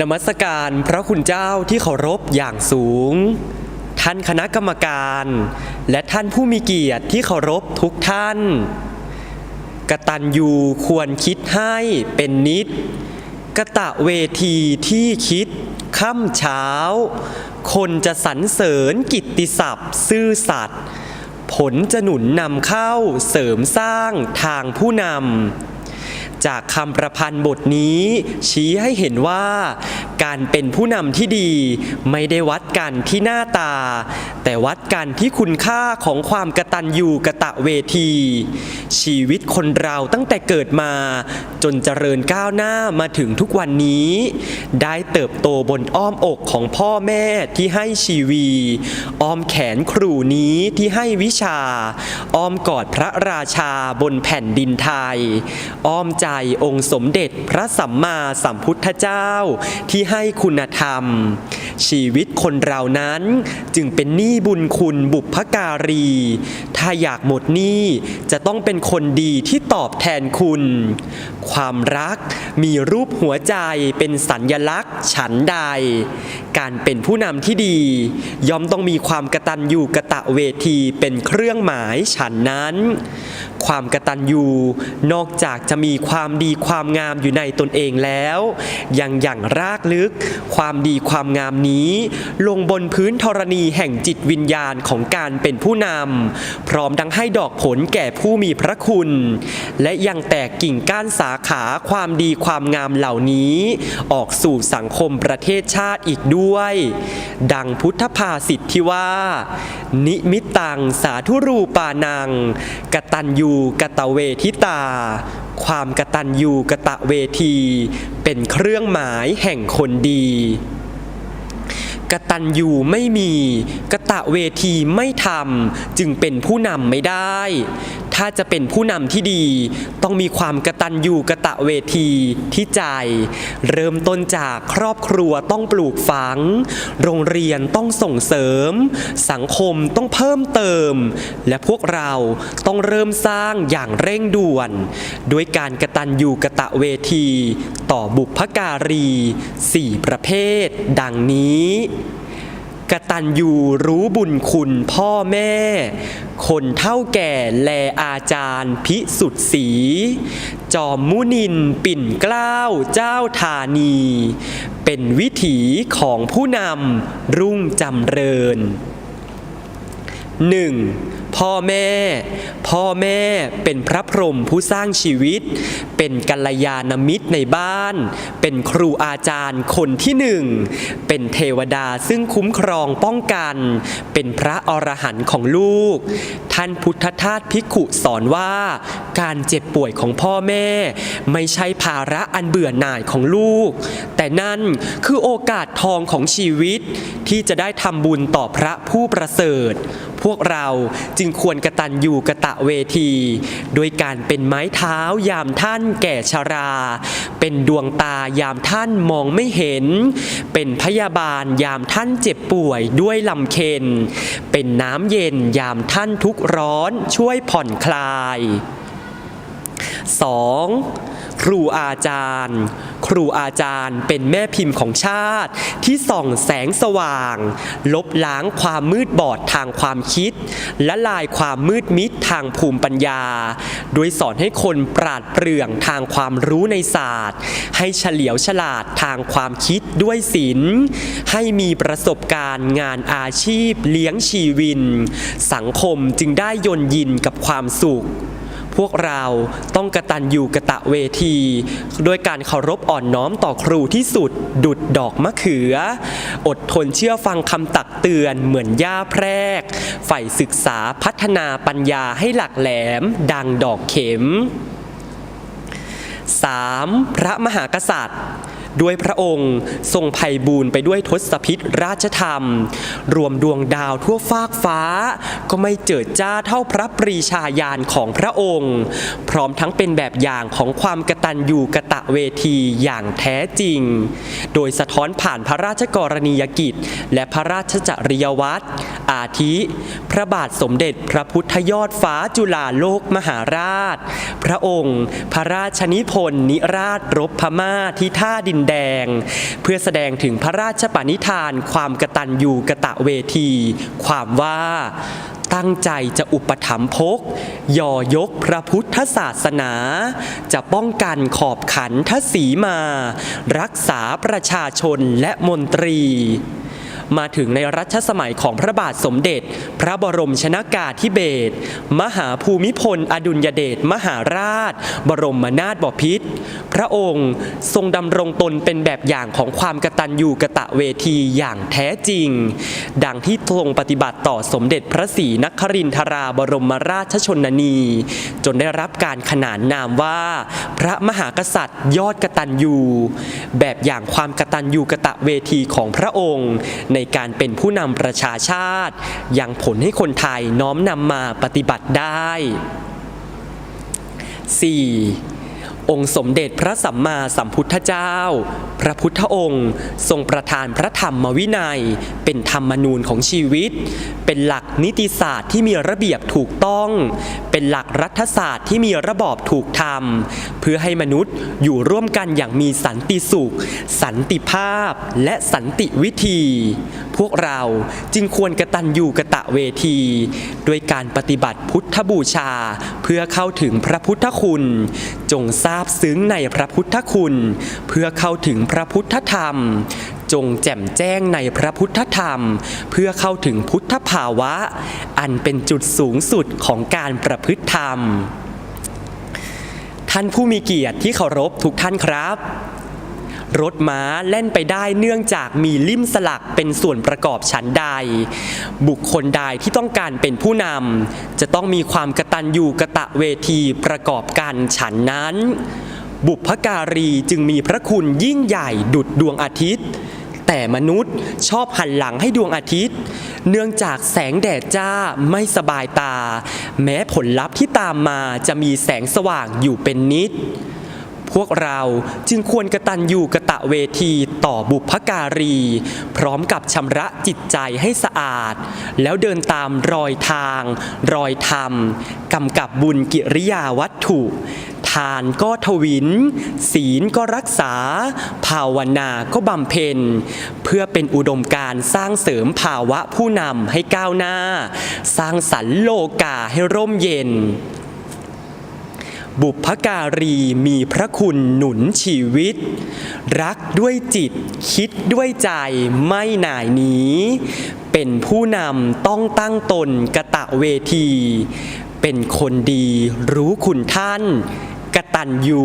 นมัสการพระคุณเจ้าที่เคารพอย่างสูง ท่านคณะกรรมการ และท่านผู้มีเกียรติที่เคารพทุกท่าน กตัญญูควรคิดให้เป็นนิด กะตะเวทีที่คิดค่ำเช้า คนจะสรรเสริญกิตติศัพท์ ซื่อสัตย์ผลจะหนุนนำเข้าเสริมสร้างทางผู้นำ จากคำประพันธ์บทนี้ ชี้ให้เห็นว่า การเป็นผู้นำที่ดี ไม่ได้วัดกันที่หน้าตา แต่วัดกันที่คุณค่าของความกระตัญญูกระตะเวที ชีวิตคนเราตั้งแต่เกิดมา จนเจริญก้าวหน้ามาถึงทุกวันนี้ ได้เติบโตบนอ้อมอกของพ่อแม่ที่ให้ชีวี อ้อมแขนครูนี้ที่ให้วิชา อ้อมกอดพระราชาบนแผ่นดินไทย อ้อมใจองค์สมเด็จพระสัมมาสัมพุทธเจ้า ที่ให้คุณธรรม ชีวิตคนเรานั้นจึงเป็นหนี้บุญคุณบุพการี ถ้าอยากหมดหนี้จะต้องเป็นคนดีที่ตอบแทนคุณ ความรักมีรูปหัวใจเป็นสัญญลักษณ์ฉันใด การเป็นผู้นำที่ดี ย่อมต้องมีความกระตัญญูกระตะเวทีเป็นเครื่องหมายฉันนั้น ความกระตัญญูนอกจากจะมีความดีความงามอยู่ในตนเองแล้ว ยังอย่างรากลึก ความดีความงามนี้ ลงบนพื้นธรณีแห่งจิตวิญญาณของการเป็นผู้นำพร้อมดังให้ดอกผลแก่ผู้มีพระคุณ และยังแตกกิ่งก้านสาขาความดีความงามเหล่านี้ ออกสู่สังคมประเทศชาติอีกด้วย ดังพุทธภาษิตที่ว่า นิมิตตังสาธุรูปานังกตัญญูกตะเวทิตา ความกตัญญูกตะเวที เป็นเครื่องหมายแห่งคนดีกตัญญูไม่มีกตะเวทีไม่ทำจึงเป็นผู้นำไม่ได้ ถ้าจะเป็นผู้นำที่ดี ต้องมีความกระตัญญูกระตะเวทีที่ใจ เริ่มต้นจากครอบครัวต้องปลูกฝัง โรงเรียนต้องส่งเสริม สังคมต้องเพิ่มเติม และพวกเราต้องเริ่มสร้างอย่างเร่งด่วน ด้วยการกระตัญญูกระตะเวที ต่อบุพการีสี่ประเภท ดังนี้กตัญญูรู้บุญคุณพ่อแม่ คนเท่าแก่แลอาจารย์พิสุทธิ์ศรีจอมมุนินปิ่นเกล้าเจ้าธานี เป็นวิถีของผู้นำรุ่งจำเริญหนึ่ง พ่อแม่ พ่อแม่เป็นพระพรหมผู้สร้างชีวิต เป็นกัลยาณมิตรในบ้าน เป็นครูอาจารย์คนที่หนึ่ง เป็นเทวดาซึ่งคุ้มครองป้องกัน เป็นพระอรหันต์ของลูก ท่านพุทธทาสภิกขุสอนว่า การเจ็บป่วยของพ่อแม่ ไม่ใช่ภาระอันเบื่อหน่ายของลูก แต่นั่นคือโอกาสทองของชีวิตที่จะได้ทำบุญต่อพระผู้ประเสริฐ พวกเราจึงควรกระตันอยู่กระตะเวที โดยการเป็นไม้เท้ายามท่านแก่ชรา เป็นดวงตายามท่านมองไม่เห็น เป็นพยาบาลยามท่านเจ็บป่วยด้วยลำเค็น เป็นน้ำเย็นยามท่านทุกร้อนช่วยผ่อนคลาย 2. ครูอาจารย์ ครูอาจารย์เป็นแม่พิมพ์ของชาติ ที่ส่องแสงสว่าง ลบล้างความมืดบอดทางความคิด และลายความมืดมิดทางภูมิปัญญา โดยสอนให้คนปราดเปรื่อง ทางความรู้ในศาสตร์ ให้เฉลียวฉลาดทางความคิดด้วยศิลให้มีประสบการณ์งานอาชีพเลี้ยงชีวิน สังคมจึงได้ยนยินกับความสุข พวกเราต้องกระตันอยู่กระตะเวทีด้วยการเคารพอ่อนน้อมต่อครูที่สุด ดุดดอกมะเขือ อดทนเชื่อฟังคำตักเตือนเหมือนหญ้าแพรกใฝ่ศึกษาพัฒนาปัญญาให้หลักแหลม ดังดอกเข็ม 3. พระมหากษัตริย์ ด้วยพระองค์ทรงไพ่บูรณ์ไปด้วยทศพิษราชธรรม รวมดวงดาวทั่วฟากฟ้า ก็ไม่เจิดจ้าเท่าพระปรีชาญาณของพระองค์ พร้อมทั้งเป็นแบบอย่างของความกตัญญูกะตะเวทีอย่างแท้จริง โดยสะท้อนผ่านพระราชกรณียกิจ และพระราชจริยวัตรอาทิ พระบาทสมเด็จพระพุทธยอดฟ้าจุฬาโลกมหาราช พระองค์ พระราชนิพนธ์นิราชรบพม่าที่ท่าดินแดง เพื่อแสดงถึงพระราชปณิธานความกตัญญูกะตะเวที ความว่าตั้งใจจะอุปถัมภกย่อยกพระพุทธศาสนา จะป้องกันขอบขันทศีมา รักษาประชาชนและมนตรี มาถึงในรัชสมัยของพระบาทสมเด็จ พระบรมชนากาธิเบศรมหาภูมิพล อดุลยเดชมหาราช บรมนาถบพิตรพระองค์ทรงดำรงตนเป็นแบบอย่างของความกตัญญูกะตะเวทีอย่างแท้จริง ดังที่ทรงปฏิบัติต่อสมเด็จพระศรีนครินทราบรมราชชนนี จนได้รับการขนานนามว่า พระมหากษัตริย์ยอดกตัญญูแบบอย่างความกตัญญูกะตะเวทีของพระองค์ ในการเป็นผู้นำประชาชาติ ยังผลให้คนไทยน้อมนำมาปฏิบัติได้ 4. องค์สมเด็จพระสัมมาสัมพุทธเจ้า พระพุทธองค์ ทรงประทานพระธรรมวินัย เป็นธรรมนูญของชีวิต เป็นหลักนิติศาสตร์ที่มีระเบียบถูกต้องเป็นหลักรัฐศาสตร์ที่มีระบอบถูกธรรม เพื่อให้มนุษย์อยู่ร่วมกันอย่างมีสันติสุข สันติภาพ และสันติวิธี พวกเราจึงควรกระตันอยู่กะตะเวที ด้วยการปฏิบัติพุทธบูชา เพื่อเข้าถึงพระพุทธคุณ จงทราบซึ้งในพระพุทธคุณ เพื่อเข้าถึงพระพุทธธรรม จงแจ่มแจ้งในพระพุทธธรรม เพื่อเข้าถึงพุทธภาวะ อันเป็นจุดสูงสุดของการประพฤติธรรม ท่านผู้มีเกียรติที่เคารพทุกท่านครับรถม้าแล่นไปได้เนื่องจากมีลิ่มสลักเป็นส่วนประกอบชั้นใด บุคคลใดที่ต้องการเป็นผู้นำจะต้องมีความกระตัญญูกระตะเวทีประกอบกันฉันนั้น บุพการีจึงมีพระคุณยิ่งใหญ่ดุดดวงอาทิตย์ แต่มนุษย์ชอบหันหลังให้ดวงอาทิตย์ เนื่องจากแสงแดดจ้าไม่สบายตา แม้ผลลัพธ์ที่ตามมาจะมีแสงสว่างอยู่เป็นนิด พวกเราจึงควรกระตันอยู่กระตะเวทีต่อบุพการี พร้อมกับชำระจิตใจให้สะอาด แล้วเดินตามรอยทาง รอยธรรมกำกับบุญกิริยาวัตถุทานก็ทวิน ศีลก็รักษา ภาวนาก็บำเพ็ญ เพื่อเป็นอุดมการสร้างเสริมภาวะผู้นำให้ก้าวหน้า สร้างสรรค์โลกาให้ร่มเย็น บุพการีมีพระคุณหนุนชีวิต รักด้วยจิตคิดด้วยใจไม่หน่ายหนีเป็นผู้นำต้องตั้งตนกะตะเวที เป็นคนดีรู้คุณท่านกะตันยู